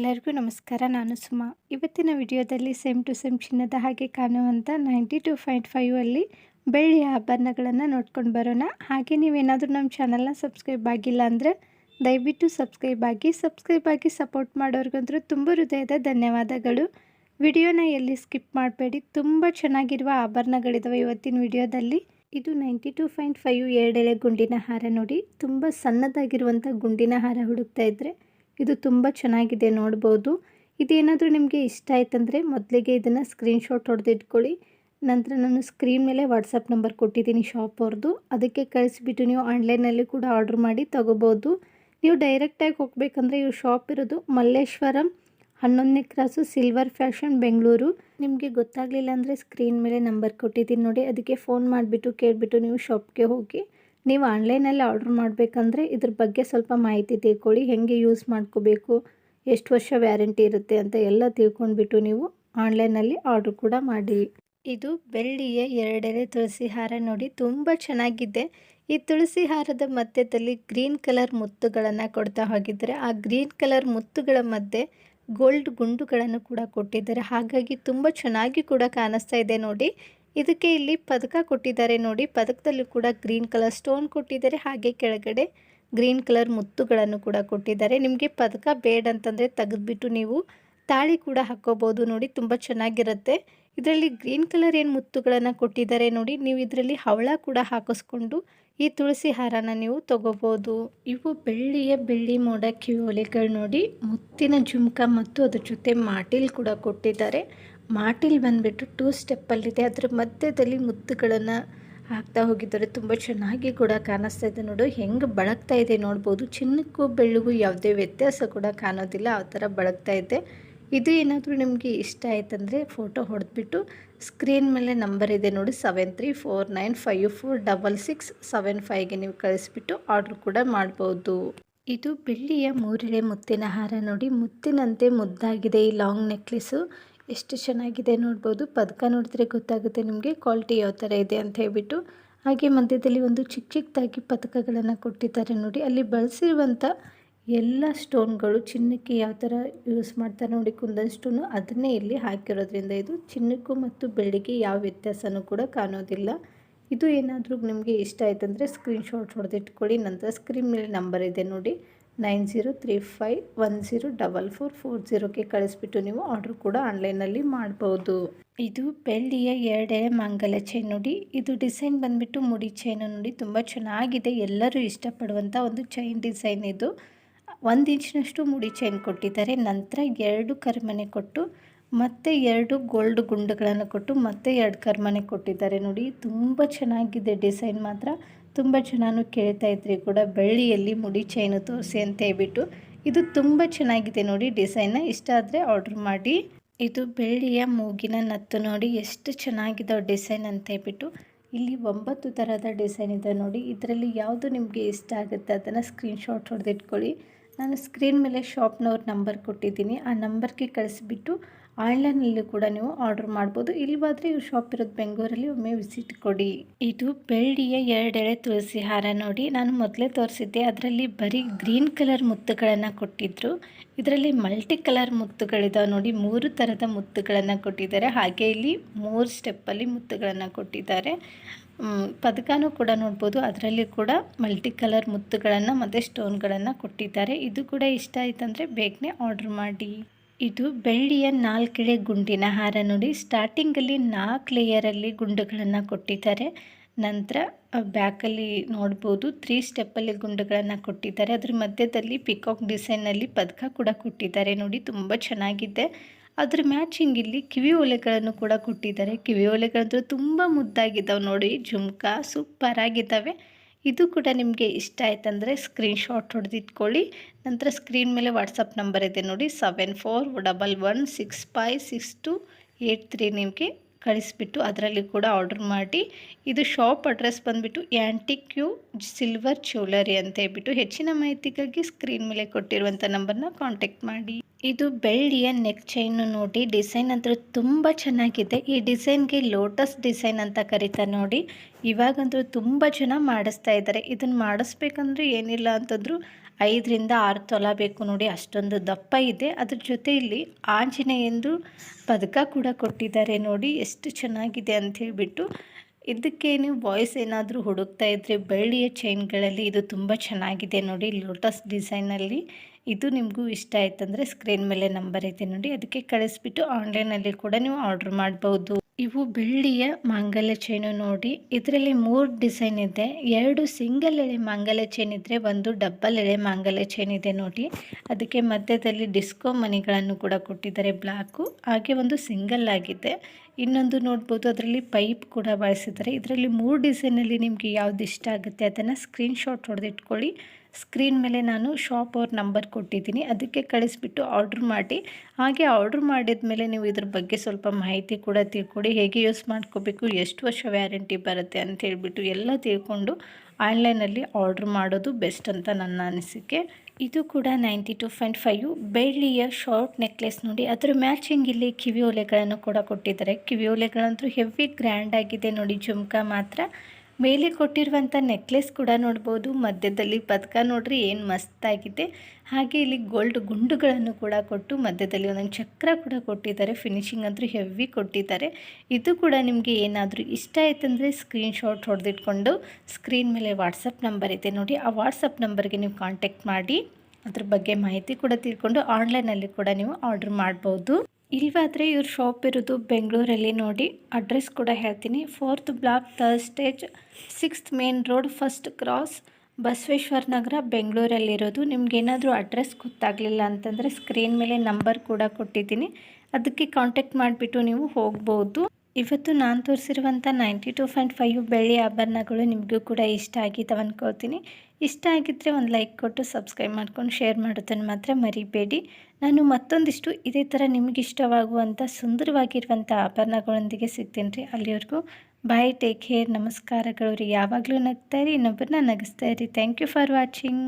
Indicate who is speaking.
Speaker 1: ಎಲ್ಲರಿಗೂ ನಮಸ್ಕಾರ, ನಾನು ಸುಮಾ. ಇವತ್ತಿನ ವಿಡಿಯೋದಲ್ಲಿ ಸೇಮ್ ಟು ಸೇಮ್ ಚಿನ್ನದ ಹಾಗೆ ಕಾಣುವಂಥ ನೈಂಟಿ ಟು ಪಾಯಿಂಟ್ ಫೈವಲ್ಲಿ ಬೆಳ್ಳಿಯ ಆಭರಣಗಳನ್ನು ನೋಡ್ಕೊಂಡು ಬರೋಣ. ಹಾಗೆ ನೀವೇನಾದರೂ ನಮ್ಮ ಚಾನಲ್ನ ಸಬ್ಸ್ಕ್ರೈಬ್ ಆಗಿಲ್ಲ ಅಂದರೆ ದಯವಿಟ್ಟು ಸಬ್ಸ್ಕ್ರೈಬ್ ಆಗಿ ಸಬ್ಸ್ಕ್ರೈಬ್ ಆಗಿ ಸಪೋರ್ಟ್ ಮಾಡೋರಿಗಂತೂ ತುಂಬ ಹೃದಯದ ಧನ್ಯವಾದಗಳು. ವಿಡಿಯೋನ ಎಲ್ಲಿ ಸ್ಕಿಪ್ ಮಾಡಬೇಡಿ, ತುಂಬ ಚೆನ್ನಾಗಿರುವ ಆಭರಣಗಳಿದಾವೆ ಇವತ್ತಿನ ವಿಡಿಯೋದಲ್ಲಿ. ಇದು ನೈಂಟಿ ಟು ಪಾಯಿಂಟ್ ಫೈವ್ ಎರಡೆಳೆ ಗುಂಡಿನ ಹಾರ ನೋಡಿ, ತುಂಬ ಸಣ್ಣದಾಗಿರುವಂಥ ಗುಂಡಿನ ಹಾರ ಹುಡುಕ್ತಾ ಇದ್ದರೆ ಇದು ತುಂಬ ಚೆನ್ನಾಗಿದೆ ನೋಡ್ಬೋದು. ಇದೇನಾದರೂ ನಿಮಗೆ ಇಷ್ಟ ಆಯ್ತಂದರೆ ಮೊದಲಿಗೆ ಇದನ್ನು ಸ್ಕ್ರೀನ್ಶಾಟ್ ಹೊಡೆದು ಇಟ್ಕೊಳ್ಳಿ. ನಂತರ ನಾನು ಸ್ಕ್ರೀನ್ ಮೇಲೆ ವಾಟ್ಸಪ್ ನಂಬರ್ ಕೊಟ್ಟಿದ್ದೀನಿ ಶಾಪ್ ಅವ್ರದ್ದು ಅದಕ್ಕೆ ಕಳಿಸಿಬಿಟ್ಟು ನೀವು ಆನ್ಲೈನಲ್ಲಿ ಕೂಡ ಆರ್ಡ್ರ್ ಮಾಡಿ ತೊಗೋಬೋದು. ನೀವು ಡೈರೆಕ್ಟಾಗಿ ಹೋಗಬೇಕಂದ್ರೆ ಇವು ಶಾಪ್ ಇರೋದು ಮಲ್ಲೇಶ್ವರಂ, ಹನ್ನೊಂದನೇ ಕ್ರಾಸು ಸಿಲ್ವರ್ ಫ್ಯಾಷನ್ ಬೆಂಗಳೂರು ನಿಮಗೆ ಗೊತ್ತಾಗಲಿಲ್ಲ ಅಂದರೆ ಸ್ಕ್ರೀನ್ ಮೇಲೆ ನಂಬರ್ ಕೊಟ್ಟಿದ್ದೀನಿ ನೋಡಿ. ಅದಕ್ಕೆ ಫೋನ್ ಮಾಡಿಬಿಟ್ಟು ಕೇಳಿಬಿಟ್ಟು ನೀವು ಶಾಪ್ಗೆ ಹೋಗಿ ನೀವು ಆನ್ಲೈನಲ್ಲಿ ಆರ್ಡ್ರ್ ಮಾಡಬೇಕಂದ್ರೆ ಇದ್ರ ಬಗ್ಗೆ ಸ್ವಲ್ಪ ಮಾಹಿತಿ ತಿಳ್ಕೊಳ್ಳಿ, ಹೇಗೆ ಯೂಸ್ ಮಾಡ್ಕೋಬೇಕು, ಎಷ್ಟು ವರ್ಷ ವ್ಯಾರಂಟಿ ಇರುತ್ತೆ ಅಂತ ಎಲ್ಲ ತಿಳ್ಕೊಂಡ್ಬಿಟ್ಟು ನೀವು ಆನ್ಲೈನಲ್ಲಿ ಆರ್ಡ್ರ್ ಕೂಡ ಮಾಡಿ. ಇದು ಬೆಳ್ಳಿಯ ಎರಡೆರೆ ತುಳಸಿ ಹಾರ ನೋಡಿ ತುಂಬ ಚೆನ್ನಾಗಿದೆ. ಈ ತುಳಸಿ ಹಾರದ ಮಧ್ಯದಲ್ಲಿ ಗ್ರೀನ್ ಕಲರ್ ಮುತ್ತುಗಳನ್ನು ಕೊಡ್ತಾ ಹೋಗಿದ್ದಾರೆ. ಆ ಗ್ರೀನ್ ಕಲರ್ ಮುತ್ತುಗಳ ಮಧ್ಯೆ ಗೋಲ್ಡ್ ಗುಂಡುಗಳನ್ನು ಕೂಡ ಕೊಟ್ಟಿದ್ದಾರೆ. ಹಾಗಾಗಿ ತುಂಬ ಚೆನ್ನಾಗಿ ಕೂಡ ಕಾಣಿಸ್ತಾ ಇದೆ ನೋಡಿ. ಇದಕ್ಕೆ ಇಲ್ಲಿ ಪದಕ ಕೊಟ್ಟಿದ್ದಾರೆ ನೋಡಿ. ಪದಕದಲ್ಲೂ ಕೂಡ ಗ್ರೀನ್ ಕಲರ್ ಸ್ಟೋನ್ ಕೊಟ್ಟಿದ್ದಾರೆ. ಹಾಗೆ ಕೆಳಗಡೆ ಗ್ರೀನ್ ಕಲರ್ ಮುತ್ತುಗಳನ್ನು ಕೂಡ ಕೊಟ್ಟಿದ್ದಾರೆ. ನಿಮಗೆ ಪದಕ ಬೇಡ ಅಂತಂದರೆ ತೆಗೆದುಬಿಟ್ಟು ನೀವು ತಾಳಿ ಕೂಡ ಹಾಕೋಬೋದು ನೋಡಿ. ತುಂಬ ಚೆನ್ನಾಗಿರುತ್ತೆ. ಇದರಲ್ಲಿ ಗ್ರೀನ್ ಕಲರ್ ಏನು ಮುತ್ತುಗಳನ್ನು ಕೊಟ್ಟಿದ್ದಾರೆ ನೋಡಿ. ನೀವು ಇದರಲ್ಲಿ ಹವಳ ಕೂಡ ಹಾಕಿಸ್ಕೊಂಡು ಈ ತುಳಸಿ ಹಾರನ ನೀವು ತಗೋಬೋದು. ಇವು ಬೆಳ್ಳಿಯ ಬೆಳ್ಳಿ ಮೋಡ ಕಿವಿಯೋಲೆಗಳು ನೋಡಿ, ಮುತ್ತಿನ ಜುಮ್ಕ ಮತ್ತು ಅದ್ರ ಜೊತೆ ಮಾಟಿಲ್ ಕೂಡ ಕೊಟ್ಟಿದ್ದಾರೆ. ಮಾಟಿಲ್ ಬಂದುಬಿಟ್ಟು ಟೂ ಸ್ಟೆಪ್ಪಲ್ಲಿದೆ ಅದರ ಮಧ್ಯದಲ್ಲಿ ಮುತ್ತುಗಳನ್ನು ಹಾಕ್ತಾ ಹೋಗಿದ್ದಾರೆ. ತುಂಬ ಚೆನ್ನಾಗಿ ಕೂಡ ಕಾಣಿಸ್ತಾ ಇದೆ ನೋಡು. ಹೆಂಗೆ ಬಳಗ್ತಾ ಇದೆ ನೋಡ್ಬೋದು. ಚಿನ್ನಕ್ಕೂ ಬೆಳ್ಳಿಗೂ ಯಾವುದೇ ವ್ಯತ್ಯಾಸ ಕೂಡ ಕಾಣೋದಿಲ್ಲ. ಆ ಥರ ಬಳಗ್ತಾ ಇದೆ. ಇದು ಏನಾದರೂ ನಿಮಗೆ ಇಷ್ಟ ಆಯ್ತಂದರೆ ಫೋಟೋ ಹೊಡೆದ್ಬಿಟ್ಟು ಸ್ಕ್ರೀನ್ ಮೇಲೆ ನಂಬರ್ ಇದೆ ನೋಡಿ seven three four nine five four double six seven ಫೈವ್ಗೆ ನೀವು ಕಳಿಸ್ಬಿಟ್ಟು ಆರ್ಡ್ರ್ ಕೂಡ ಮಾಡ್ಬೋದು. ಇದು ಬೆಳ್ಳಿಯ ಮೂರಿಳೆ ಮುತ್ತಿನ ಹಾರ ನೋಡಿ, ಮುತ್ತಿನಂತೆ ಮುದ್ದಾಗಿದೆ ಈ ಲಾಂಗ್ ನೆಕ್ಲೆಸ್ಸು ಎಷ್ಟು ಚೆನ್ನಾಗಿದೆ ನೋಡ್ಬೋದು. ಪದಕ ನೋಡಿದ್ರೆ ಗೊತ್ತಾಗುತ್ತೆ ನಿಮಗೆ ಕ್ವಾಲಿಟಿ ಯಾವ ಥರ ಇದೆ ಅಂತ ಹೇಳ್ಬಿಟ್ಟು. ಹಾಗೆ ಮಧ್ಯದಲ್ಲಿ ಒಂದು ಚಿಕ್ಕ ಚಿಕ್ಕದಾಗಿ ಪದಕಗಳನ್ನು ಕೊಟ್ಟಿದ್ದಾರೆ ನೋಡಿ, ಅಲ್ಲಿ ಬಳಸಿರುವಂಥ ಎಲ್ಲ ಸ್ಟೋನ್ಗಳು ಚಿನ್ನಕ್ಕೆ ಯಾವ ಥರ ಯೂಸ್ ಮಾಡ್ತಾರೆ ನೋಡಿ, ಕುಂದನ್ ಸ್ಟೋನು ಅದನ್ನೇ ಇಲ್ಲಿ ಹಾಕಿರೋದ್ರಿಂದ ಇದು ಚಿನ್ನಕ್ಕೂ ಮತ್ತು ಬೆಳ್ಳಿಗೆ ಯಾವ ವ್ಯತ್ಯಾಸನೂ ಕೂಡ ಕಾಣೋದಿಲ್ಲ. ಇದು ಏನಾದರೂ ನಿಮಗೆ ಇಷ್ಟ ಆಯ್ತಂದರೆ ಸ್ಕ್ರೀನ್ಶಾಟ್ ಹೊಡೆದಿಟ್ಕೊಳ್ಳಿ. ನಂತರ ಸ್ಕ್ರೀನ್ ಮೇಲೆ ನಂಬರ್ ಇದೆ ನೋಡಿ nine zero three five one zero double four four ಜೀರೋಗೆ ಕಳಿಸ್ಬಿಟ್ಟು ನೀವು ಆರ್ಡ್ರ್ ಕೂಡ ಆನ್ಲೈನಲ್ಲಿ ಮಾಡ್ಬೋದು. ಇದು ಬೆಳ್ಳಿಯ ಎರಡೇ ಮಂಗಲ ಚೈನ್ ನೋಡಿ, ಇದು ಡಿಸೈನ್ ಬಂದುಬಿಟ್ಟು ಮುಡಿ ಚೈನು ನೋಡಿ, ತುಂಬ ಚೆನ್ನಾಗಿದೆ. ಎಲ್ಲರೂ ಇಷ್ಟಪಡುವಂಥ ಒಂದು ಚೈನ್ ಡಿಸೈನ್ ಇದು. ಒಂದು ಇಂಚಿನಷ್ಟು ಮುಡಿ ಚೈನ್ ಕೊಟ್ಟಿದ್ದಾರೆ. ನಂತರ ಎರಡು ಕರಿಮನೆ ಕೊಟ್ಟು, ಮತ್ತೆ ಎರಡು ಗೋಲ್ಡ್ ಗುಂಡುಗಳನ್ನು ಕೊಟ್ಟು, ಮತ್ತೆ ಎರಡು ಕರ್ಮನೆ ಕೊಟ್ಟಿದ್ದಾರೆ. ನೋಡಿ, ತುಂಬ ಚೆನ್ನಾಗಿದೆ ಡಿಸೈನ್ ಮಾತ್ರ. ತುಂಬ ಚೆನ್ನಾಗಿ ಕೇಳ್ತಾ ಇದ್ರಿ ಕೂಡ. ಬೆಳ್ಳಿಯಲ್ಲಿ ಮುಡಿ ಚೈನು ತೋರಿಸಿ ಅಂತ ಹೇಳ್ಬಿಟ್ಟು. ಇದು ತುಂಬ ಚೆನ್ನಾಗಿದೆ ನೋಡಿ ಡಿಸೈನ್ನ ಇಷ್ಟ ಆದರೆ ಆರ್ಡ್ರ್ ಮಾಡಿ. ಇದು ಬೆಳ್ಳಿಯ ಮೂಗಿನ ನತ್ತು ನೋಡಿ. ಎಷ್ಟು ಚೆನ್ನಾಗಿದೆ ಡಿಸೈನ್ ಅಂತ ಹೇಳ್ಬಿಟ್ಟು. ಇಲ್ಲಿ ಒಂಬತ್ತು ಥರದ ಡಿಸೈನ್ ಇದೆ ನೋಡಿ. ಇದರಲ್ಲಿ ಯಾವುದು ನಿಮಗೆ ಇಷ್ಟ ಆಗುತ್ತೆ ಅದನ್ನು ಸ್ಕ್ರೀನ್ಶಾಟ್ ಹೊಡೆದಿಟ್ಕೊಳ್ಳಿ. ನಾನು ಸ್ಕ್ರೀನ್ ಮೇಲೆ ಶಾಪ್ನವ್ರ ನಂಬರ್ ಕೊಟ್ಟಿದ್ದೀನಿ. ಆ ನಂಬರ್ಗೆ ಕಳಿಸಿಬಿಟ್ಟು ಆನ್ಲೈನಲ್ಲಿ ಕೂಡ ನೀವು ಆರ್ಡರ್ ಮಾಡ್ಬೋದು. ಇಲ್ಲವಾದರೆ ಈ ಶಾಪ್ ಇರೋದು ಬೆಂಗಳೂರಲ್ಲಿ ಒಮ್ಮೆ ವಿಸಿಟ್ ಕೊಡಿ. ಇದು ಬೆಳ್ಳಿಯ ಎರಡೆಳೆ ತುಳಸಿ ಹಾರ ನೋಡಿ ನಾನು ಮೊದಲೇ ತೋರಿಸಿದ್ದೆ. ಅದರಲ್ಲಿ ಬರೀ ಗ್ರೀನ್ ಕಲರ್ ಮುತ್ತುಗಳನ್ನು ಕೊಟ್ಟಿದ್ರು. ಇದರಲ್ಲಿ ಮಲ್ಟಿ ಕಲರ್ ಮುತ್ತುಗಳಿದಾವೆ ನೋಡಿ, ಮೂರು ಥರದ ಮುತ್ತುಗಳನ್ನು ಕೊಟ್ಟಿದ್ದಾರೆ. ಹಾಗೆ ಇಲ್ಲಿ ಮೂರು ಸ್ಟೆಪ್ಪಲ್ಲಿ ಮುತ್ತುಗಳನ್ನು ಕೊಟ್ಟಿದ್ದಾರೆ. ಪದಕನೂ ಕೂಡ ನೋಡ್ಬೋದು. ಅದರಲ್ಲಿ ಕೂಡ ಮಲ್ಟಿ ಕಲರ್ ಮುತ್ತುಗಳನ್ನು, ಮತ್ತು ಸ್ಟೋನ್ಗಳನ್ನು ಕೊಟ್ಟಿದ್ದಾರೆ. ಇದು ಕೂಡ ಇಷ್ಟ ಆಯ್ತಂದರೆ ಬೇಗನೆ ಆರ್ಡ್ರ್ ಮಾಡಿ. ಇದು ಬೆಳ್ಳಿಯ ನಾಲ್ಕೆಳೆ ಗುಂಡಿನ ಹಾರ ನೋಡಿ. ಸ್ಟಾರ್ಟಿಂಗಲ್ಲಿ ನಾಲ್ಕು ಲೇಯರಲ್ಲಿ ಗುಂಡುಗಳನ್ನು ಕೊಟ್ಟಿದ್ದಾರೆ. ನಂತರ ಬ್ಯಾಕಲ್ಲಿ ನೋಡ್ಬೋದು ತ್ರೀ ಸ್ಟೆಪ್ಪಲ್ಲಿ ಗುಂಡುಗಳನ್ನು ಕೊಟ್ಟಿದ್ದಾರೆ. ಅದ್ರ ಮಧ್ಯದಲ್ಲಿ ಪಿಕಾಕ್ ಡಿಸೈನಲ್ಲಿ ಪದಕ ಕೂಡ ಕೊಟ್ಟಿದ್ದಾರೆ ನೋಡಿ. ತುಂಬ ಚೆನ್ನಾಗಿದೆ. ಅದ್ರ ಮ್ಯಾಚಿಂಗ್ ಇಲ್ಲಿ ಕಿವಿ ಓಲೆಗಳನ್ನು ಕೂಡ ಕೊಟ್ಟಿದ್ದಾರೆ. ಕಿವಿ ಓಲೆಗಳಂತೂ ತುಂಬ ಮುದ್ದಾಗಿದ್ದಾವೆ ನೋಡಿ, ಜುಮ್ಕಾ ಸೂಪರ್ ಆಗಿದ್ದಾವೆ. ಇದು ಕೂಡ ನಿಮಗೆ ಇಷ್ಟ ಆಯ್ತಂದರೆ ಸ್ಕ್ರೀನ್ಶಾಟ್ ಹೊಡೆದಿಟ್ಕೊಳ್ಳಿ ನಂತರ ಸ್ಕ್ರೀನ್ ಮೇಲೆ ವಾಟ್ಸಪ್ ನಂಬರ್ ಇದೆ ನೋಡಿ seven four double one six five six two eight three ನಿಮಗೆ ಕಳಿಸ್ಬಿಟ್ಟು ಅದರಲ್ಲಿ ಕೂಡ ಆರ್ಡರ್ ಮಾಡಿ. ಇದು ಶಾಪ್ ಅಡ್ರೆಸ್ ಬಂದುಬಿಟ್ಟು ಆ್ಯಂಟಿಕ್ಯೂ ಸಿಲ್ವರ್ ಜ್ಯುವೆಲರಿ ಅಂತ ಹೇಳ್ಬಿಟ್ಟು ಹೆಚ್ಚಿನ ಮಾಹಿತಿಗಾಗಿ ಸ್ಕ್ರೀನ್ ಮೇಲೆ ಕೊಟ್ಟಿರುವಂಥ ನಂಬರ್ನ ಕಾಂಟ್ಯಾಕ್ಟ್ ಮಾಡಿ. ಇದು ಬೆಳ್ಳಿಯ ನೆಕ್ ಚೈನು ನೋಡಿ ಡಿಸೈನ್ ಅಂತೂ ತುಂಬ ಚೆನ್ನಾಗಿದೆ. ಈ ಡಿಸೈನ್ಗೆ ಲೋಟಸ್ ಡಿಸೈನ್ ಅಂತ ಕರೀತಾರೆ ನೋಡಿ. ಇವಾಗಂತೂ ತುಂಬ ಜನ ಮಾಡಿಸ್ತಾ ಇದ್ದಾರೆ. ಇದನ್ನು ಮಾಡಿಸ್ಬೇಕಂದ್ರೆ ಏನಿಲ್ಲ ಅಂತಂದ್ರು ಐದರಿಂದ ಆರು ತೊಲ ಬೇಕು ನೋಡಿ, ಅಷ್ಟೊಂದು ದಪ್ಪ ಇದೆ. ಅದ್ರ ಜೊತೆ ಇಲ್ಲಿ ಆಂಜನೇಯಂದು ಪದಕ ಕೂಡ ಕೊಟ್ಟಿದ್ದಾರೆ ನೋಡಿ, ಎಷ್ಟು ಚೆನ್ನಾಗಿದೆ ಅಂತ ಹೇಳಿಬಿಟ್ಟು. ಇದಕ್ಕೆ ನೀವು ಬಾಯ್ಸ್ ಏನಾದರೂ ಹುಡುಕ್ತಾ ಇದ್ದರೆ ಬೆಳ್ಳಿಯ ಚೈನ್ಗಳಲ್ಲಿ ಇದು ತುಂಬ ಚೆನ್ನಾಗಿದೆ ನೋಡಿ ಲೋಟಸ್ ಡಿಸೈನಲ್ಲಿ ಇದು ನಿಮಗೂ ಇಷ್ಟ ಆಯ್ತಂದರೆ ಸ್ಕ್ರೀನ್ ಮೇಲೆ ನಂಬರ್ ಇದೆ ನೋಡಿ, ಅದಕ್ಕೆ ಕಳಿಸ್ಬಿಟ್ಟು ಆನ್ಲೈನಲ್ಲಿ ಕೂಡ ನೀವು ಆರ್ಡ್ರ್ ಮಾಡ್ಬೋದು. ಇವು ಬೆಳ್ಳಿಯ ಮಾಂಗಲ್ಯ ಚೈನು ನೋಡಿ, ಇದರಲ್ಲಿ ಮೂರು ಡಿಸೈನ್ ಇದೆ. ಎರಡು ಸಿಂಗಲ್ ಎಳೆ ಮಾಂಗಲ್ಯ ಚೈನ್ ಇದ್ದರೆ ಒಂದು ಡಬ್ಬಲ್ ಎಳೆ ಮಾಂಗಲ್ಯ ಚೈನ್ ಇದೆ ನೋಡಿ. ಅದಕ್ಕೆ ಮಧ್ಯದಲ್ಲಿ ಡಿಸ್ಕೋ ಮನಿಗಳನ್ನು ಕೂಡ ಕೊಟ್ಟಿದ್ದಾರೆ ಬ್ಲ್ಯಾಕು ಹಾಗೆ ಒಂದು ಸಿಂಗಲ್ ಆಗಿದೆ. ಇನ್ನೊಂದು ನೋಡ್ಬೋದು, ಅದರಲ್ಲಿ ಪೈಪ್ ಕೂಡ ಬಳಸಿದ್ದಾರೆ. ಇದರಲ್ಲಿ ಮೂರು ಡಿಸೈನಲ್ಲಿ ನಿಮಗೆ ಯಾವ್ದು ಇಷ್ಟ ಆಗುತ್ತೆ ಅದನ್ನು ಸ್ಕ್ರೀನ್ಶಾಟ್ ಹೊಡೆದಿಟ್ಕೊಳ್ಳಿ ಸ್ಕ್ರೀನ್ ಮೇಲೆ ನಾನು ಶಾಪ್ ಅವ್ರ ನಂಬರ್ ಕೊಟ್ಟಿದ್ದೀನಿ. ಅದಕ್ಕೆ ಕಳಿಸ್ಬಿಟ್ಟು ಆರ್ಡ್ರ್ ಮಾಡಿ. ಹಾಗೆ ಆರ್ಡ್ರ್ ಮಾಡಿದ ಮೇಲೆ ನೀವು ಇದ್ರ ಬಗ್ಗೆ ಸ್ವಲ್ಪ ಮಾಹಿತಿ ಕೂಡ ತಿಳ್ಕೊಡಿ. ಹೇಗೆ ಯೂಸ್ ಮಾಡ್ಕೋಬೇಕು, ಎಷ್ಟು ವರ್ಷ ವ್ಯಾರಂಟಿ ಬರುತ್ತೆ ಅಂತ ಹೇಳಿಬಿಟ್ಟು ಎಲ್ಲ ತಿಳ್ಕೊಂಡು ಆನ್ಲೈನಲ್ಲಿ ಆರ್ಡ್ರ್ ಮಾಡೋದು ಬೆಸ್ಟ್ ಅಂತ ನನ್ನ ಅನಿಸಿಕೆ. ಇದು ಕೂಡ ನೈಂಟಿ ಟು ಪಾಯಿಂಟ್ ಫೈವ್. ಬೆಳ್ಳಿಯ ಶಾರ್ಟ್ ನೆಕ್ಲೆಸ್ ನೋಡಿ, ಅದರ ಮ್ಯಾಚಿಂಗ್ ಇಲ್ಲಿ ಕಿವಿ ಓಲೆಗಳನ್ನು ಕೂಡ ಕೊಟ್ಟಿದ್ದಾರೆ. ಕಿವಿ ಓಲೆಗಳಂತೂ ಹೆವಿ ಗ್ರ್ಯಾಂಡ್ ಆಗಿದೆ ನೋಡಿ, ಜುಮ್ಕಾ ಮಾತ್ರ. ಮೇಲೆ ಕೊಟ್ಟಿರುವಂಥ ನೆಕ್ಲೆಸ್ ಕೂಡ ನೋಡ್ಬೋದು. ಮಧ್ಯದಲ್ಲಿ ಪದಕ ನೋಡ್ರಿ, ಏನು ಮಸ್ತಾಗಿದೆ ಹಾಗೆ ಇಲ್ಲಿ ಗೋಲ್ಡ್ ಗುಂಡುಗಳನ್ನು ಕೂಡ ಕೊಟ್ಟು ಮಧ್ಯದಲ್ಲಿ ಒಂದೊಂದು ಚಕ್ರ ಕೂಡ ಕೊಟ್ಟಿದ್ದಾರೆ. ಫಿನಿಶಿಂಗ್ ಅಂತೂ ಹೆವಿ ಕೊಟ್ಟಿದ್ದಾರೆ. ಇದು ಕೂಡ ನಿಮಗೆ ಏನಾದರೂ ಇಷ್ಟ ಆಯ್ತಂದರೆ ಸ್ಕ್ರೀನ್ಶಾಟ್ ಹೊಡೆದಿಟ್ಕೊಂಡು ಸ್ಕ್ರೀನ್ ಮೇಲೆ ವಾಟ್ಸಪ್ ನಂಬರ್ ಇದೆ ನೋಡಿ. ಆ ವಾಟ್ಸಪ್ ನಂಬರ್ಗೆ ನೀವು ಕಾಂಟ್ಯಾಕ್ಟ್ ಮಾಡಿ, ಅದ್ರ ಬಗ್ಗೆ ಮಾಹಿತಿ ಕೂಡ ತಿಳ್ಕೊಂಡು ಆನ್ಲೈನಲ್ಲಿ ಕೂಡ ನೀವು ಆರ್ಡ್ರ್ ಮಾಡ್ಬೋದು. ಇಲ್ವಾದರೆ ಇವ್ರ ಶಾಪ್ ಇರೋದು ಬೆಂಗಳೂರಲ್ಲಿ ನೋಡಿ. ಅಡ್ರೆಸ್ ಕೂಡ ಹೇಳ್ತೀನಿ. Fourth block third stage sixth main road first cross Basaveshwara Nagara, ಬೆಂಗಳೂರಲ್ಲಿರೋದು. ನಿಮ್ಗೇನಾದರೂ ಅಡ್ರೆಸ್ ಗೊತ್ತಾಗಲಿಲ್ಲ ಅಂತಂದರೆ ಸ್ಕ್ರೀನ್ ಮೇಲೆ ನಂಬರ್ ಕೂಡ ಕೊಟ್ಟಿದ್ದೀನಿ. ಅದಕ್ಕೆ ಕಾಂಟ್ಯಾಕ್ಟ್ ಮಾಡಿಬಿಟ್ಟು ನೀವು ಹೋಗ್ಬೋದು. ಇವತ್ತು ನಾನು ತೋರಿಸಿರುವಂಥ ನೈಂಟಿ ಟು ಪಾಯಿಂಟ್ ಫೈವ್ ಬೆಳ್ಳಿ ಆಭರಣಗಳು ನಿಮಗೂ ಕೂಡ ಇಷ್ಟ ಆಗಿದ್ದಾವೆ ಅಂದ್ಕೊಳ್ತೀನಿ ಇಷ್ಟ ಆಗಿದ್ದರೆ ಒಂದು ಲೈಕ್ ಕೊಟ್ಟು ಸಬ್ಸ್ಕ್ರೈಬ್ ಮಾಡ್ಕೊಂಡು ಶೇರ್ ಮಾಡೋದನ್ನು ಮಾತ್ರ ಮರಿಬೇಡಿ. ನಾನು ಮತ್ತೊಂದಿಷ್ಟು ಇದೇ ಥರ ನಿಮಗಿಷ್ಟವಾಗುವಂಥ ಸುಂದರವಾಗಿರುವಂಥ ಆಭರಣಗಳೊಂದಿಗೆ ಸಿಗ್ತೀನಿ ರೀ ಅಲ್ಲಿವರೆಗೂ. ಬಾಯ್ ಟೇಕ್ ಕೇರ್ ನಮಸ್ಕಾರಗಳು ರೀ. ಯಾವಾಗಲೂ ನಗ್ತಾ ಇರಿ, ಇನ್ನೊಬ್ಬರನ್ನ ನಗಿಸ್ತಾ ಇರಿ. Thank you for watching